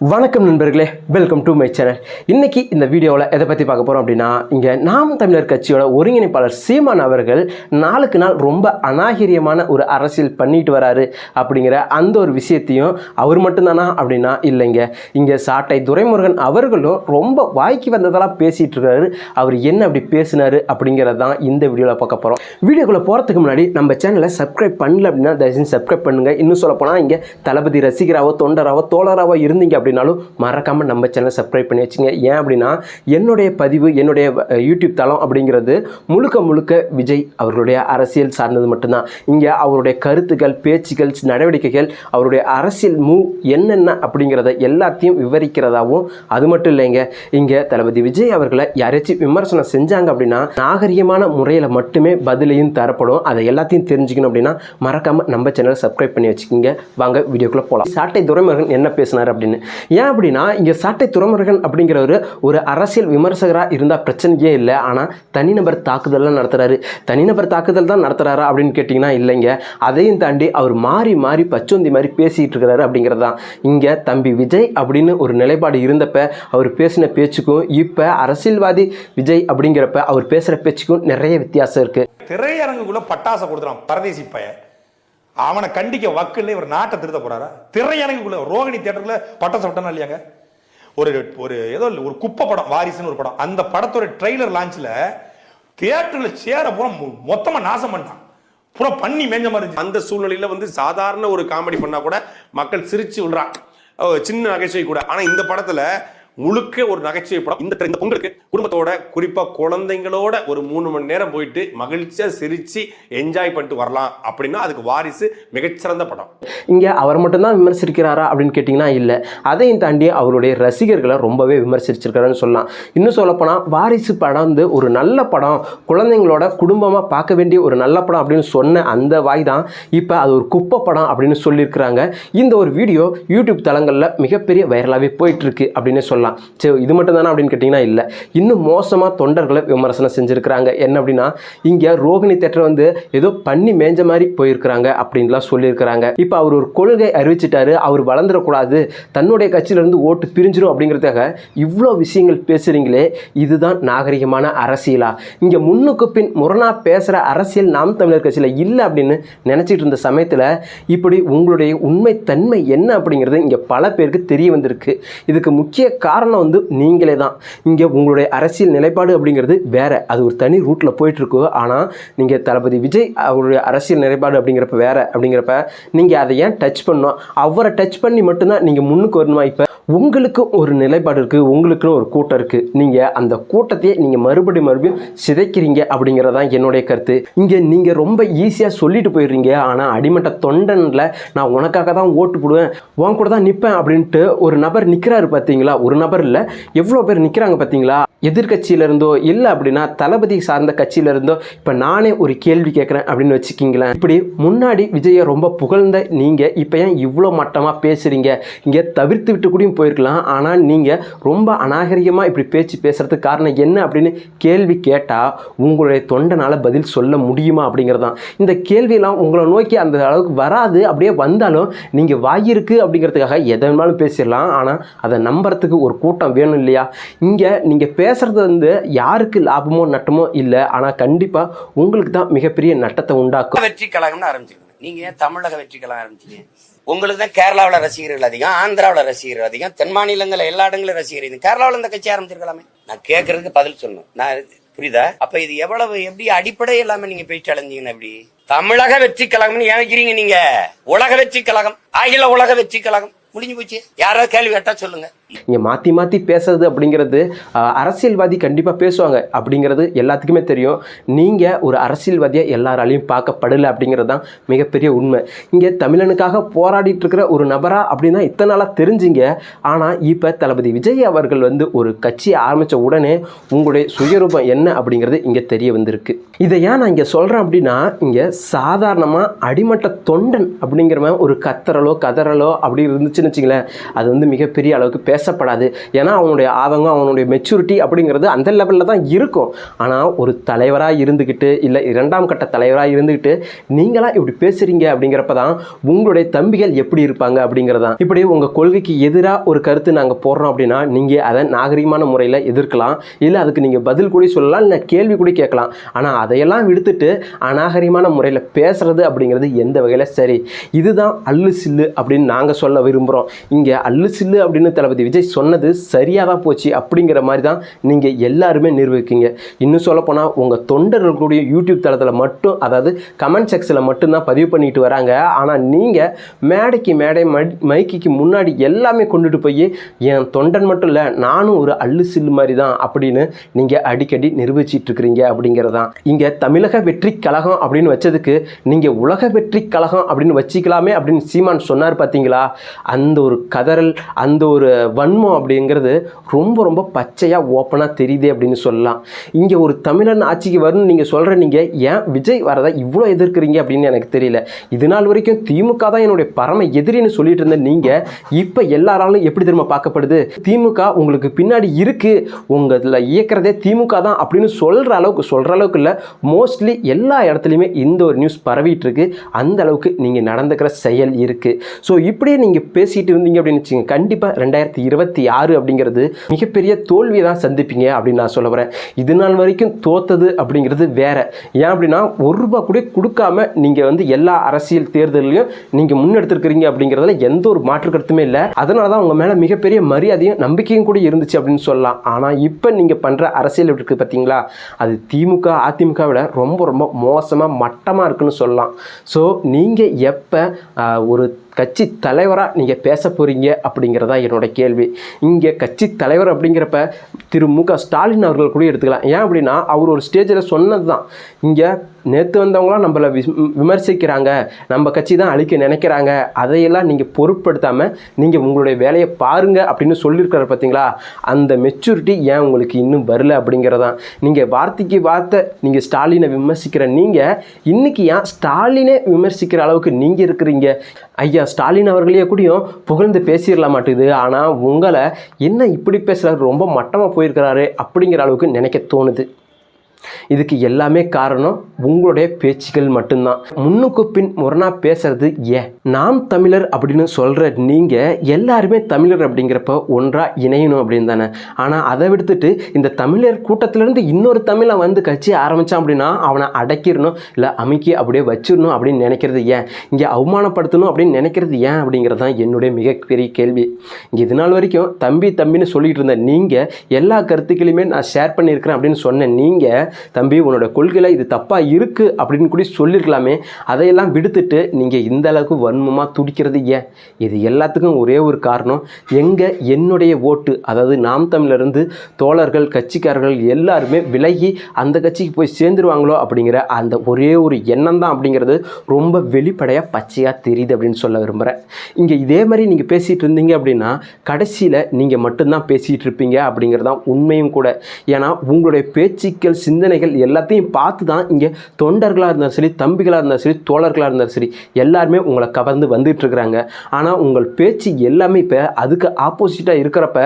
வணக்கம் நண்பர்களே welcome to my channel இன்றைக்கி இந்த வீடியோவில் எதை பற்றி பார்க்க போகிறோம் அப்படின்னா இங்கே நாம் தமிழர் கட்சியோட ஒருங்கிணைப்பாளர் சீமான் அவர்கள் நாளுக்கு நாள் ரொம்ப அநாகரியமான ஒரு அரசியல் பண்ணிட்டு வராரு அப்படிங்கிற அந்த ஒரு விஷயத்தையும் அவர் மட்டும்தானா அப்படின்னா இல்லைங்க. இங்கே சாட்டை துரைமுருகன் அவர்களும் ரொம்ப வாய்க்கு வந்ததெல்லாம் பேசிகிட்டு இருக்காரு. அவர் என்ன அப்படி பேசினார் அப்படிங்கிறது தான் இந்த வீடியோவில் பார்க்க போகிறோம் வீடியோக்குள்ளே போகிறதுக்கு முன்னாடி நம்ம சேனலை சப்ஸ்கிரைப் பண்ணல அப்படின்னா தயவுசெய்து சப்ஸ்கிரைப் பண்ணுங்கள் இன்னும் சொல்லப்போனால் இங்கே தளபதி ரசிகராவோ தொண்டராவோ தோழராவோ இருந்தீங்க அப்படின்னாலும் மறக்காமல் நம்ம சேனல் சப்ஸ்கிரைப் பண்ணி வச்சுங்க. ஏன் அப்படின்னா என்னுடைய பதிவு என்னுடைய யூடியூப் தளம் அப்படிங்கிறது முழுக்க முழுக்க விஜய் அவர்களுடைய அரசியல் சார்ந்தது மட்டும்தான். இங்கே அவருடைய கருத்துக்கள் பேச்சுக்கள் நடவடிக்கைகள் அவருடைய அரசியல் மூவ் என்னென்ன அப்படிங்கிறத எல்லாத்தையும் விவரிக்கிறதாகவும் அது மட்டும் இல்லைங்க. இங்கே தளபதி விஜய் அவர்களை யாராச்சும் விமர்சனம் செஞ்சாங்க அப்படின்னா நாகரிகமான முறையில் மட்டுமே பதிலையும் தரப்படும். அதை எல்லாத்தையும் தெரிஞ்சுக்கணும் அப்படின்னா மறக்காமல் நம்ம சேனலை சப்ஸ்கிரைப் பண்ணி வச்சுக்கோங்க. வாங்க வீடியோக்குள்ளே போகலாம் சாட்டை துரைமுருகன் என்ன பேசினார் அப்படின்னு. ஏன் அப்படின்னா இங்கே சாட்டை துறைமுருகன் அப்படிங்கிறவர் ஒரு அரசியல் விமர்சகராக இருந்தால் பிரச்சனையே இல்லை. ஆனால் தனிநபர் தாக்குதல்லாம் நடத்துகிறாரு தனிநபர் தாக்குதல் தான் நடத்துகிறாரா அப்படின்னு கேட்டிங்கன்னா இல்லைங்க. அதையும் தாண்டி அவர் மாறி மாறி பச்சோந்தி மாதிரி பேசிகிட்டு இருக்கிறாரு அப்படிங்கிறது தான் இங்கே தம்பி விஜய் அப்படின்னு ஒரு நிலைப்பாடு இருந்தப்ப அவர் பேசின பேச்சுக்கும் இப்போ அரசியல்வாதி விஜய் அப்படிங்கிறப்ப அவர் பேசுகிற பேச்சுக்கும் நிறைய வித்தியாசம் இருக்குது திரையரங்குக்குள்ளே பட்டாசை கொடுத்துறான் பரதேசி பையன். அவனை கண்டிக்க வக்கில் இவர் நாட்டை திருத்த போறாரா? திரையரங்குக்குள்ள ரோகிணி தியேட்டர்ல பட்டம் விட்டானா இல்லையாங்க? ஒரு ஒரு ஏதோ ஒரு குப்பை படம் வாரிசுன்னு ஒரு படம். அந்த படத்தோட ட்ரெய்லர் லான்ச்ல தியேட்டர்ல சேர பூரா மொத்தமா நாசம் பண்ணிட்டான் பூரா பண்ணி மேஞ்ச மாதிரி இருந்துச்சு. அந்த சூழ்நிலையில வந்து சாதாரண ஒரு காமெடி பண்ணா கூட மக்கள் சிரிச்சு விடுறான் சின்ன நகைச்சுவை கூட. ஆனா இந்த படத்துல முழுக்க ஒரு நகைச்சுவை படம். இந்த இந்த பொங்கலுக்கு குடும்பத்தோட குறிப்பா குழந்தைங்களோட ஒரு மூணு மணி நேரம் போயிட்டு மகிழ்ச்சியா சிரிச்சு என்ஜாய் பண்ணிட்டு வரலாம் அப்படின்னா அதுக்கு வாரிசு மிகச்சிறந்த படம். இங்கே அவர் மட்டும்தான் விமர்சிக்கிறாரா அப்படின்னு கேட்டிங்கன்னா இல்லை. அதையும் தாண்டி அவருடைய ரசிகர்களை ரொம்பவே விமர்சிச்சிருக்காருன்னு சொல்லலாம். இன்னும் சொல்லப்போனால் வாரிசு படம் வந்து ஒரு நல்ல படம் குழந்தைங்களோட குடும்பமாக பார்க்க வேண்டிய ஒரு நல்ல படம் அப்படின்னு சொன்ன அந்த வாய் தான் இப்போ அது ஒரு குப்பை படம் அப்படின்னு சொல்லியிருக்கிறாங்க. இந்த ஒரு வீடியோ யூடியூப் தளங்களில் மிகப்பெரிய வைரலாகவே போயிட்டுருக்கு அப்படின்னு சொல்லலாம். சரி இது மட்டும் தானே அப்படின்னு கேட்டிங்கன்னா இல்லை. இன்னும் மோசமாக தொண்டர்களை விமர்சனம் செஞ்சுருக்கிறாங்க. என்ன அப்படின்னா இங்கே ரோகிணி தேட்டர் வந்து ஏதோ பண்ணி மேஞ்ச மாதிரி போயிருக்கிறாங்க அப்படின்லாம் சொல்லியிருக்கிறாங்க. இப்போ அவர் ஒரு கொள்கை அறிவிச்சிட்டாரு. அவர் வளர்ந்துடக்கூடாது. தன்னுடைய கட்சியிலேருந்து ஓட்டு பிரிஞ்சிடும் அப்படிங்கிறதுக்காக இவ்வளோ விஷயங்கள் பேசுகிறீங்களே இதுதான் நாகரிகமான அரசியலா? இங்கே முன்னுக்கு பின் முரணா பேசுகிற அரசியல் நாம் தமிழர் கட்சியில் இல்லை அப்படின்னு நினச்சிட்டு இருந்த சமயத்தில் இப்படி உங்களுடைய உண்மை தன்மை என்ன அப்படிங்கிறது இங்கே பல பேருக்கு தெரிய வந்திருக்கு. இதுக்கு முக்கிய காரணம் காரணம் வந்து நீங்களே தான். இங்கே உங்களுடைய அரசியல் நிலைப்பாடு அப்படிங்கிறது வேறு. அது ஒரு தனி ரூட்டில் போயிட்டுருக்கோ ஆனால் நீங்கள் தளபதி விஜய் அவருடைய அரசியல் நிலைப்பாடு அப்படிங்கிறப்ப வேறு அப்படிங்கிறப்ப நீங்கள் அதை ஏன் டச் பண்ணணும்? அவரை டச் பண்ணி மட்டும்தான் நீங்கள் முன்னுக்கு வரணுமா? இப்போ உங்களுக்கும் ஒரு நிலைப்பாடு இருக்குது உங்களுக்குன்னு ஒரு கூட்டம் இருக்குது நீங்கள் அந்த கூட்டத்தையே நீங்கள் மறுபடியும் மறுபடியும் சிதைக்கிறீங்க அப்படிங்கிறது தான் என்னுடைய கருத்து. இங்கே நீங்கள் ரொம்ப ஈஸியாக சொல்லிட்டு போயிடுறீங்க. ஆனால் அடிமட்ட தொண்டனில் நான் உனக்காக தான் ஓட்டு போடுவேன். உன் கூட தான் நிற்பேன் அப்படின்ட்டு ஒரு நபர் நிற்கிறாரு பார்த்தீங்களா ஒரு நபர் இல்லை. எவ்வளோ பேர் நிற்கிறாங்க பார்த்தீங்களா எதிர்கட்சியிலேருந்தோ இல்லை அப்படின்னா தளபதி சார்ந்த கட்சியில இருந்தோ இப்போ நானே ஒரு கேள்வி கேட்குறேன் அப்படின்னு வச்சுக்கிங்களேன். இப்படி முன்னாடி விஜயை ரொம்ப புகழ்ந்த நீங்கள் இப்போ ஏன் இவ்வளோ மட்டமாக பேசுகிறீங்க இங்கே தவிர்த்து விட்டு கூடயும் போயிருக்கலாம். ஆனால் நீங்கள் ரொம்ப அநாகரிகமாக இப்படி பேச்சு பேசுறதுக்கு காரணம் என்ன அப்படின்னு கேள்வி கேட்டால் உங்களுடைய தொண்டனால் பதில் சொல்ல முடியுமா அப்படிங்கிறது தான் இந்த கேள்வியெல்லாம் உங்களை நோக்கி அந்த அளவுக்கு வராது. அப்படியே வந்தாலும் நீங்கள் வாயிருக்கு அப்படிங்கிறதுக்காக எதை வேணாலும் பேசிடலாம். ஆனால் அதை நம்புறதுக்கு ஒரு கூட்டம் வேணும் இல்லையா இங்கே நீங்கள் பேசுகிறது வந்து யாருக்கு லாபமோ நட்டமோ இல்லை. ஆனால் கண்டிப்பாக உங்களுக்கு தான் மிகப்பெரிய நட்டத்தை உண்டாக்கும். வெற்றி கழகம்னு ஆரம்பிச்சிருக்கணும் நீங்கள் ஏன் தமிழக வெற்றி கழகம் ஆரம்பிச்சீங்க? உங்களுக்கு தான் கேரளாவில் ரசிகர்கள் அதிகம் ஆந்திராவில் ரசிகர்கள் அதிகம் தென் மாநிலங்களில் எல்லா இடங்களும் ரசிகர் கேரளாவில் இந்த கட்சி ஆரம்பிச்சிருக்கலாமே? நான் கேட்கறதுக்கு பதில் சொல்லணும். நான் புரியுதா? அப்ப இது எவ்வளவு எப்படி அடிப்படை இல்லாம நீங்க பேச்சு அடைஞ்சீங்கன்னா எப்படி? தமிழக வெற்றி கழகம்னு ஏன் நீங்க. உலக வெற்றி கழகம். அகில உலக வெற்றி கழகம். முடிஞ்சு போச்சு. யாராவது கேள்வி கேட்டா சொல்லுங்க. இங்கே மாற்றி மாற்றி பேசுறது அப்படிங்கிறது அரசியல்வாதி கண்டிப்பாக பேசுவாங்க. அப்படிங்கிறது எல்லாத்துக்குமே தெரியும். நீங்கள் ஒரு அரசியல்வாதியாக எல்லாராலையும் பார்க்கப்படலை அப்படிங்கிறது தான் மிகப்பெரிய உண்மை. இங்கே தமிழனுக்காக போராடிட்டு இருக்கிற ஒரு நபராக அப்படின்னா இத்தனை நாளாக தெரிஞ்சிங்க. ஆனால் இப்போ தளபதி விஜய் அவர்கள் வந்து ஒரு கட்சியை ஆரம்பித்த உடனே உங்களுடைய சுயரூபம் என்ன அப்படிங்கிறது இங்கே தெரிய வந்திருக்கு. இதை ஏன் நான் இங்கே சொல்கிறேன் அப்படின்னா இங்கே சாதாரணமாக அடிமட்ட தொண்டன் அப்படிங்கிறவன் ஒரு கத்தறலோ கதறலோ அப்படி இருந்துச்சுன்னு வச்சுங்களேன் அது வந்து மிகப்பெரிய அளவுக்கு பேச பேசப்படாது. ஏன்னா அவனுடைய ஆதங்கம் அவனுடைய மெச்சூரிட்டி அப்படிங்கிறது அந்த லெவலில் தான் இருக்கும். ஆனால் ஒரு தலைவராக இருந்துக்கிட்டு இல்லை இரண்டாம் கட்ட தலைவராக இருந்துக்கிட்டு நீங்களாம் இப்படி பேசுகிறீங்க அப்படிங்கிறப்ப தான் உங்களுடைய தம்பிகள் எப்படி இருப்பாங்க அப்படிங்கிறதான் இப்படி உங்கள் கொள்கைக்கு எதிராக ஒரு கருத்து நாங்கள் போடுறோம் அப்படின்னா நீங்கள் அதை நாகரிகமான முறையில் எதிர்க்கலாம். இல்லை அதுக்கு நீங்கள் பதில் கூட சொல்லலாம் இல்லை கேள்வி கூட கேட்கலாம். ஆனால் அதையெல்லாம் விடுத்துட்டு அநாகரிகமான முறையில் பேசுறது அப்படிங்கிறது எந்த வகையில் சரி? இதுதான் அல்லு சில்லு அப்படின்னு நாங்கள் சொல்ல விரும்புகிறோம் இங்கே அல்லு சில்லு அப்படின்னு தளபதி விஜய் சொன்னது சரியாக தான் போச்சு அப்படிங்கிற மாதிரி தான் நீங்கள் எல்லாருமே நிரூபிக்கீங்க. இன்னும் சொல்லப்போனால் உங்கள் தொண்டர்களுடைய யூடியூப் தளத்தில் மட்டும் அதாவது கமெண்ட் செக்ஷனில் மட்டும்தான் பதிவு பண்ணிட்டு வராங்க. ஆனால் நீங்கள் மேடைக்கு மேடை மை- மைக்கிக்கு முன்னாடி எல்லாமே கொண்டுட்டு போய் என் தொண்டன் மட்டும் இல்லை நானும் ஒரு அள்ளு சில்லு மாதிரி தான் அப்படின்னு நீங்கள் அடிக்கடி நிரூபிச்சிட்டு அப்படிங்கிறதான். இங்கே தமிழக வெற்றி கழகம் அப்படின்னு வச்சதுக்கு நீங்கள் உலக வெற்றி கழகம் அப்படின்னு வச்சிக்கலாமே அப்படின்னு சீமான் சொன்னார் பார்த்தீங்களா அந்த ஒரு கதறல் அந்த ஒரு வன்மம் அப்படிங்கிறது ரொம்ப ரொம்ப பச்சையாக ஓப்பனாக தெரியுது அப்படின்னு சொல்லலாம். இங்கே ஒரு தமிழன் ஆட்சிக்கு வரும்னு நீங்கள் சொல்கிற நீங்கள் ஏன் விஜய் வரதை இவ்வளோ எதிர்க்கிறீங்க அப்படின்னு எனக்கு தெரியல. இது நாள் வரைக்கும் திமுக தான் என்னுடைய பரம எதிரின்னு சொல்லிட்டு இருந்த நீங்கள் இப்போ எல்லாராலும் எப்படி தெரியுமா பார்க்கப்படுது? திமுக உங்களுக்கு பின்னாடி இருக்குது உங்கள் இதில் இயக்கிறதே திமுக தான் அப்படின்னு சொல்கிற அளவுக்கு சொல்கிற அளவுக்கு இல்லை. மோஸ்ட்லி எல்லா இடத்துலையுமே இந்த ஒரு நியூஸ் பரவிட்டு இருக்கு. அந்த அளவுக்கு நீங்கள் நடந்துக்கிற செயல் இருக்குது ஸோ இப்படியே நீங்கள் பேசிகிட்டு இருந்தீங்க அப்படின்னு வச்சுங்க கண்டிப்பாக ரெண்டாயிரத்தி இருபத்தி ஆறு அப்படிங்கிறது மிகப்பெரிய தோல்வியை தான் சந்திப்பீங்க அப்படின்னு நான் சொல்ல வரேன். இது நாள் வரைக்கும் தோத்தது அப்படிங்கிறது வேற. ஏன் அப்படின்னா ஒரு ரூபா கூட கொடுக்காம நீங்கள் வந்து எல்லா அரசியல் தேர்தலையும் நீங்கள் முன்னெடுத்திருக்கிறீங்க அப்படிங்கிறதுல எந்த ஒரு மாற்று கருத்துமே இல்லை. அதனால தான் உங்கள் மேலே மிகப்பெரிய மரியாதையும் நம்பிக்கையும் கூட இருந்துச்சு அப்படின்னு சொல்லலாம். ஆனால் இப்போ நீங்கள் பண்ணுற அரசியல் எப்படி இருக்குது பார்த்தீங்களா அது திமுக அதிமுக விட ரொம்ப ரொம்ப மோசமாக மட்டமாக இருக்குன்னு சொல்லலாம். ஸோ நீங்கள் எப்போ ஒரு கட்சி தலைவராக நீங்கள் பேச போகிறீங்க அப்படிங்கிறதா என்னோட கேள்வி. இங்கே கட்சி தலைவர் அப்படிங்கிறப்ப திரு மு க ஸ்டாலின் அவர்கள் கூட எடுத்துக்கலாம். ஏன் அப்படின்னா அவர் ஒரு ஸ்டேஜில் சொன்னது தான் இங்கே நேற்று வந்தவங்களாம் நம்மளை வி- விமர்சிக்கிறாங்க. நம்ம கட்சி தான் அழிக்க நினைக்கிறாங்க. அதையெல்லாம் நீங்கள் பொருட்படுத்தாமல் நீங்கள் உங்களுடைய வேலையை பாருங்கள் அப்படின்னு சொல்லியிருக்காரு பார்த்தீங்களா அந்த மெச்சூரிட்டி ஏன் உங்களுக்கு இன்னும் வரல அப்படிங்கிறதான். நீங்கள் வார்த்தைக்கு வார்த்தை நீங்கள் ஸ்டாலினை விமர்சிக்கிற நீங்கள் இன்றைக்கி ஏன் ஸ்டாலினே விமர்சிக்கிற அளவுக்கு நீங்கள் இருக்கிறீங்க? ஐயா ஸ்டாலின் அவர்களே கூடயும் புகழ்ந்து பேசிடலாம் மாட்டுது. ஆனால் உங்களை என்ன இப்படி பேசுகிறாரு ரொம்ப மட்டமாக போயிருக்கிறாரு அப்படிங்கிற அளவுக்கு நினைக்க தோணுது. இதுக்கு எல்லாமே காரணம் உங்களுடைய பேச்சுகள் மட்டும்தான். முன்னுக்கு பின் முரணா பேசுறது ஏன்? நாம் தமிழர் அப்படின்னு சொல்ற நீங்க எல்லாருமே தமிழர் அப்படிங்கிறப்ப ஒன்றா இணையணும் அப்படின்னு தானே. ஆனால் அதை விடுத்துட்டு இந்த தமிழர் கூட்டத்திலேருந்து இன்னொரு தமிழை வந்து கட்சி ஆரம்பித்தான் அப்படின்னா அவனை அடக்கிடணும் இல்லை அமைக்கி அப்படியே வச்சிடணும் அப்படின்னு நினைக்கிறது ஏன்? இங்கே அவமானப்படுத்தணும் அப்படின்னு நினைக்கிறது ஏன் அப்படிங்கிறது தான் என்னுடைய மிகப்பெரிய கேள்வி. இங்கே இது நாள் வரைக்கும் தம்பி தம்பின்னு சொல்லிட்டு இருந்த நீங்கள் எல்லா கருத்துக்களையுமே நான் ஷேர் பண்ணியிருக்கிறேன் அப்படின்னு சொன்ன நீங்கள் தம்பி உன்னோட கொள்கையில் இது தப்பாக இருக்குது அப்படின்னு கூட சொல்லியிருக்கலாமே அதையெல்லாம் விடுத்துட்டு நீங்கள் இந்த அளவுக்கு வன்மமாக துடிக்கிறது ஏன்? இது எல்லாத்துக்கும் ஒரே ஒரு காரணம். எங்கே என்னுடைய ஓட்டு அதாவது நாம் தமிழிலிருந்து தோழர்கள் கட்சிக்காரர்கள் எல்லாருமே விலகி அந்த கட்சிக்கு போய் சேர்ந்துருவாங்களோ அப்படிங்கிற அந்த ஒரே ஒரு எண்ணம் தான் அப்படிங்கிறது ரொம்ப வெளிப்படையாக பச்சையாக தெரியுது அப்படின்னு சொல்ல விரும்புகிறேன் இங்கே இதே மாதிரி நீங்கள் பேசிகிட்டு இருந்தீங்க அப்படின்னா கடைசியில் நீங்கள் மட்டும்தான் பேசிகிட்டு இருப்பீங்க அப்படிங்கிறது தான் உண்மையும் கூட. ஏன்னா உங்களுடைய பேச்சுக்கள் சிந்தனைகள் எல்லாத்தையும் பார்த்து தான் இங்கே தொண்டர்களாக இருந்தாலும் சரி தம்பிகளாக இருந்தாலும் சரி தோழர்களாக இருந்தாலும் சரி எல்லாருமே உங்களை கவர்ந்து வந்துட்டுருக்குறாங்க ஆனால் உங்கள் பேச்சு எல்லாமே இப்போ அதுக்கு ஆப்போசிட்டாக இருக்கிறப்ப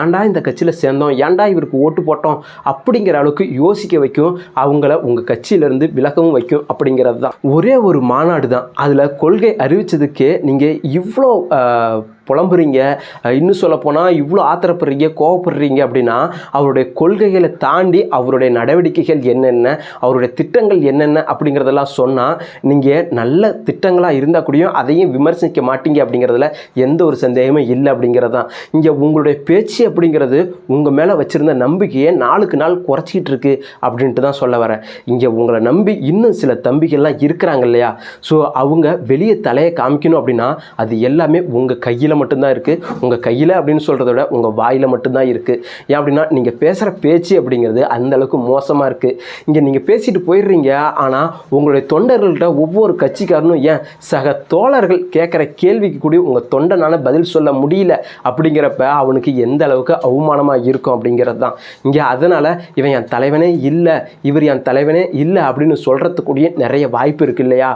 ஏன்டா இந்த கட்சியில் சேர்ந்தோம்? ஏன்டா இவருக்கு ஓட்டு போட்டோம்? அப்படிங்கிற அளவுக்கு யோசிக்க வைக்கும். அவங்கள உங்கள் கட்சியிலேருந்து விலகவும் வைக்கும் அப்படிங்கிறது தான். ஒரே ஒரு மாநாடு தான். அதில் கொள்கை அறிவித்ததுக்கே நீங்கள் இவ்வளோ புலம்புறீங்க. இன்னும் சொல்லப்போனால் இவ்வளோ ஆத்திரப்படுறீங்க கோவப்படுறீங்க அப்படின்னா அவருடைய கொள்கைகளை தாண்டி அவருடைய நடவடிக்கை நடவடிக்கைகள் என்னென்ன அவருடைய திட்டங்கள் என்னென்ன அப்படிங்கிறதெல்லாம் சொன்னால் நீங்கள் நல்ல திட்டங்களாக இருந்தால் கூடயும் அதையும் விமர்சிக்க மாட்டீங்க அப்படிங்கிறதுல எந்த ஒரு சந்தேகமும் இல்லை அப்படிங்கிறது தான் இங்கே உங்களுடைய பேச்சு அப்படிங்கிறது உங்கள் மேலே வச்சுருந்த நம்பிக்கையை நாளுக்கு நாள் குறைச்சிக்கிட்டு இருக்கு அப்படின்ட்டு தான் சொல்ல வரேன். இங்கே உங்களை நம்பி இன்னும் சில தம்பிகள்லாம் இருக்கிறாங்க இல்லையா? ஸோ அவங்க வெளியே தலையை காமிக்கணும் அப்படின்னா அது எல்லாமே உங்கள் கையில் மட்டும்தான் இருக்குது உங்கள் கையில் அப்படின்னு சொல்கிறத விட உங்கள் வாயில் மட்டும்தான் இருக்குது ஏன் அப்படின்னா நீங்கள் பேசுகிற பேச்சு அப்படிங்கிறது அந்த அளவுக்கு மோசமாக கஷ்டமாக இருக்குது இங்கே நீங்கள் பேசிட்டு போயிடுறீங்க. ஆனால் உங்களுடைய தொண்டர்கள்ட்ட ஒவ்வொரு கட்சிக்காரனும் ஏன் சக தோழர்கள் கேட்குற கேள்விக்கு கூட உங்கள் தொண்டனால் பதில் சொல்ல முடியல அப்படிங்கிறப்ப அவனுக்கு எந்த அளவுக்கு அவமானமாக இருக்கும் அப்படிங்கிறது தான். இங்கே அதனால் இவன் என் தலைவனே இல்லை இவர் என் தலைவனே இல்லை அப்படின்னு சொல்கிறதுக்கூடிய நிறைய வாய்ப்பு இருக்கு இல்லையா?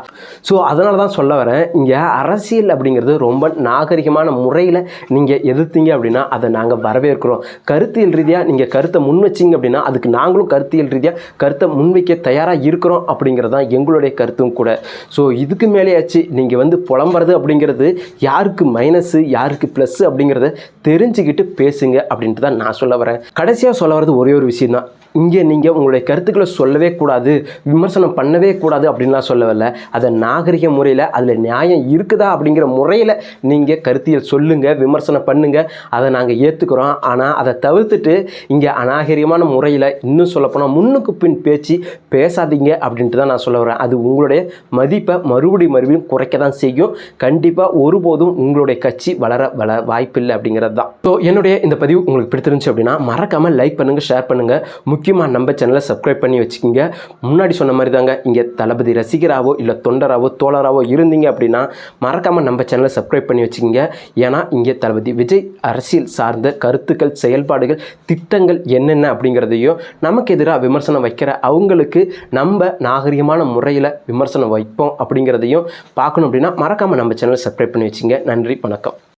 ஸோ அதனால தான் சொல்ல வரேன். இங்கே அரசியல் அப்படிங்கிறது ரொம்ப நாகரிகமான முறையில் நீங்கள் எதிர்த்தீங்க அப்படின்னா அதை நாங்கள் வரவேற்கிறோம். கருத்தியல் ரீதியாக நீங்கள் கருத்தை முன் வச்சிங்க அப்படின்னா அதுக்கு நாங்களும் கருத்தியல் ரீதியாக கருத்தை முன்வைக்க தயாராக இருக்கிறோம் அப்படிங்கிறது தான் எங்களுடைய கருத்தும் கூட. ஸோ இதுக்கு மேலேயாச்சு நீங்கள் வந்து புலம்புறது அப்படிங்கிறது யாருக்கு மைனஸு யாருக்கு ப்ளஸ்ஸு அப்படிங்கிறத தெரிஞ்சுக்கிட்டு பேசுங்க அப்படின்ட்டு தான் நான் சொல்ல வரேன். கடைசியாக சொல்ல வரது ஒரே ஒரு விஷயம் தான் இங்கே நீங்கள் உங்களுடைய கருத்துக்களை சொல்லவே கூடாது விமர்சனம் பண்ணவே கூடாது அப்படின்லாம் சொல்ல வரல அதை நாகரிக முறையில் அதில் நியாயம் இருக்குதா அப்படிங்கிற முறையில் நீங்கள் கருத்தியல் சொல்லுங்கள் விமர்சனம் பண்ணுங்கள் அதை நாங்கள் ஏற்றுக்கிறோம் ஆனால் அதை தவிர்த்துட்டு இங்கே அநாகரிகமான முறையில் இன்னும் சொல்லப்போனால் முன்னுக்கு பின் பேச்சு பேசாதீங்க அப்படின்ட்டு தான் நான் சொல்ல வரேன். அது உங்களுடைய மதிப்பை மறுபடியும் மறுபடியும் குறைக்க தான் செய்யும். கண்டிப்பாக ஒருபோதும் உங்களுடைய கட்சி வளர வள வாய்ப்பில்லை அப்படிங்கிறது தான். ஸோ என்னுடைய இந்த பதிவு உங்களுக்கு பிடித்திருந்துச்சு அப்படின்னா மறக்காமல் லைக் பண்ணுங்கள் ஷேர் பண்ணுங்கள் முக்கியமாக நம்ம சேனலை சப்ஸ்கிரைப் பண்ணி வச்சுக்கோங்க. முன்னாடி சொன்ன மாதிரி தாங்க இங்கே தளபதி ரசிகராவோ இல்லை தொண்டராவோ தோழராவோ இருந்தீங்க அப்படின்னா மறக்காமல் நம்ம சேனலை சப்ஸ்கிரைப் பண்ணி வச்சுக்கோங்க. ஏன்னா இங்கே தளபதி விஜய் அரசியல் சார்ந்த கருத்துக்கள் செயல்பாடுகள் திட்டங்கள் என்னென்ன அப்படிங்கிறதையும் நமக்கு எதிராக விமர்சனம் வைக்கிற அவங்களுக்கு நம்ம நாகரிகமான முறையில் விமர்சனம் வைப்போம் அப்படிங்கிறதையும் பார்க்கணும் அப்படின்னா மறக்காமல் நம்ம சேனலை சப்ஸ்கிரைப் பண்ணி வச்சுங்க நன்றி வணக்கம்.